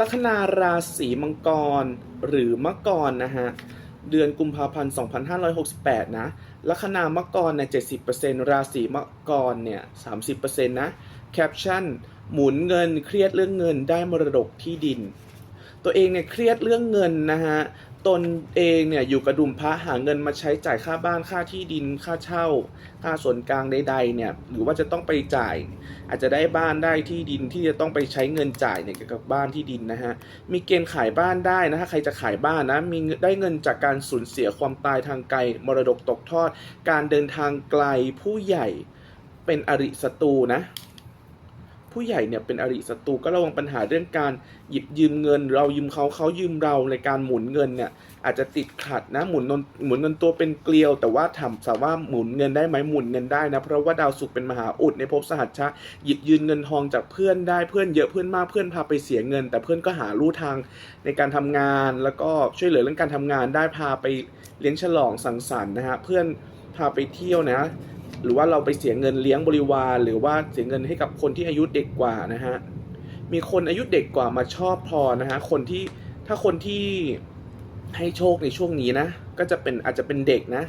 ลัคนาราศีมังกรหรือมกรนะฮะเดือนกุมภาพันธ์ 2568 นะลัคนามกรเนี่ย70%ราศีมกรเนี่ย30%นะแคปชั่น หมุนเงินเครียดเรื่องเงินได้มรดกที่ดิน ตัวเองเนี่ยเครียดเรื่องเงินนะฮะ ตนเองเนี่ยอยู่กระดุมพระหาเงินมาใช้จ่ายค่าบ้านค่าที่ดินค่าเช่า ค่าส่วนกลางใดๆเนี่ยหรือว่าจะต้องไปจ่าย อาจจะได้บ้านได้ที่ดินที่จะต้องไปใช้เงินจ่ายเนี่ยเกี่ยวกับบ้านที่ดินนะฮะมีเกณฑ์ขายบ้านได้นะถ้าใครจะขายบ้านนะมีได้เงินจากการสูญเสียความตายทางไกลมรดกตกทอด การเดินทางไกลผู้ใหญ่เป็นอริศัตรูนะ ผู้ใหญ่เนี่ยเป็นอริศัตรูก็ระวังปัญหาเรื่องการหยิบยืมเงิน เรายืมเขาเขายืมเราในการหมุนเงินเนี่ยอาจจะติดขัดนะหมุนนหมุนเงินตัวเป็นเกลียว แต่ว่าถามสามารถหมุนเงินได้ไหมหมุนเงินได้นะเพราะว่าดาวศุกร์เป็นมหาอุดในภพสหัชชะหยิบยืนเงินทองจากเพื่อนได้เพื่อนเยอะเพื่อนมากเพื่อนพาไปเสียเงิน แต่เพื่อนก็หาลู่ทางในการทำงาน แล้วก็ช่วยเหลือเรื่องการทำงานได้พาไปเลี้ยงฉลองสังสรรค์นะฮะเพื่อนพาไปเที่ยวนะ หรือว่าเราไปเสียเงินเลี้ยงบริวาร หรือว่าเสียเงินให้กับคนที่อายุเด็กกว่านะฮะมีคนอายุเด็กกว่ามาชอบพอนะฮะคนที่ถ้าคนที่ให้โชคในช่วงนี้นะ ก็จะเป็นอาจจะเป็นเด็กนะ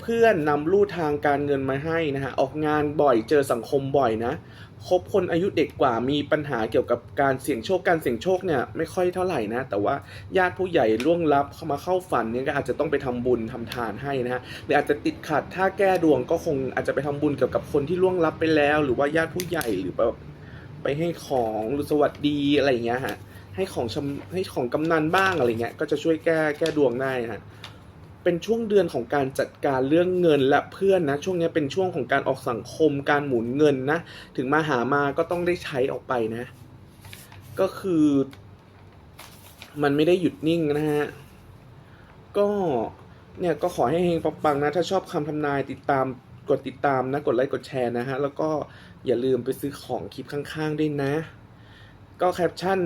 เพื่อนนำลู่ทางการเงินมาให้นะฮะออกงานบ่อยเจอสังคมบ่อยนะคบคนอายุเด็กกว่ามีปัญหาเกี่ยวกับการเสี่ยงโชคการเสี่ยงโชคเนี่ยไม่ค่อยเท่าไหร่นะ แต่ว่าญาติผู้ใหญ่ล่วงลับเข้ามาเข้าฝันเนี่ยก็อาจจะต้องไปทำบุญทำทานให้นะฮะหรืออาจจะติดขัดถ้าแก้ดวงก็คงอาจจะไปทำบุญเกี่ยวกับคนที่ล่วงลับไปแล้ว หรือว่าญาติผู้ใหญ่หรือแบบไปให้ของหรือสวัสดีอะไรอย่างเงี้ยฮะให้ของชำให้ของกำนันบ้างอะไรเงี้ยก็จะช่วยแก้แก้ดวงได้ฮะ เป็นช่วงเดือนของการจัดการเรื่องเงินและเพื่อนนะ ช่วงนี้เป็นช่วงของการออกสังคมการหมุนเงินนะ ถึงมาหามาก็ต้องได้ใช้ออกไปนะ ก็คือ มันไม่ได้หยุดนิ่งนะฮะ ก็เนี่ยก็ขอให้เฮงปังๆนะ ถ้าชอบคำทำนายติดตามกดติดตามนะ กดไลค์กดแชร์นะฮะ แล้วก็อย่าลืมไปซื้อของคลิปข้างๆด้วยนะ ก็แคปชั่น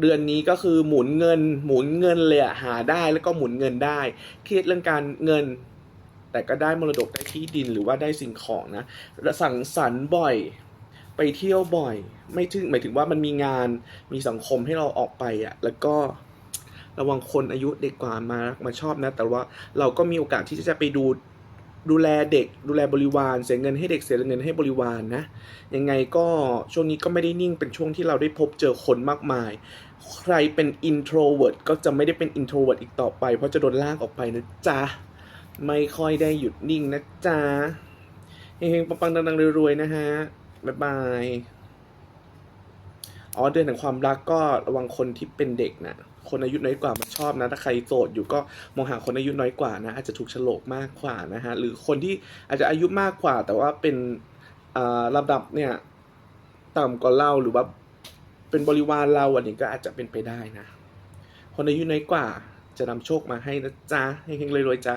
เดือนนี้ก็คือหมุนเงิน หมุนเงินเลยอะหาได้แล้วก็หมุนเงินได้ เครียดเรื่องการเงิน แต่ก็ได้มรดกได้ที่ดินหรือว่าได้สิ่งของนะสั่งสรรค์บ่อย ไปเที่ยวบ่อย ไม่ถึงหมายถึงว่ามันมีงานมีสังคมให้เราออกไปอะแล้วก็ระวังคนอายุเด็กกว่ามามาชอบนะ แต่ว่าเราก็มีโอกาสที่จะไปดู ดูแลเด็กดูแลบริวาร เสียเงินให้เด็กเสียเงินให้บริวารนะยังไงก็ช่วงนี้ก็ไม่ได้นิ่งเป็นช่วงที่เราได้พบเจอคนมากมาย ใครเป็น introvert ก็จะไม่ได้เป็น introvert อีกต่อไป เพราะจะโดนลากออกไปนะจ๊ะ ไม่ค่อยได้หยุดนิ่งนะจ๊ะเฮงๆปังๆดังๆรวยๆนะฮะบ๊ายบายอ๋อเดือนแห่งความรักก็ระวังคนที่เป็นเด็กนะ คนอายุน้อยกว่ามันชอบนะถ้าใครโสดอยู่ก็มองหาคนอายุน้อยกว่านะอาจจะถูกฉลกมากกว่านะฮะหรือคนที่อาจจะอายุมากกว่า แต่ว่าเป็นอ่าระดับเนี่ยต่ำกว่าเราหรือว่าเป็นบริวารเราอันนี้ก็อาจจะเป็นไปได้นะ คนอายุน้อยกว่าจะนำโชคมาให้นะจ๊ะเฮงๆรวยๆจ้า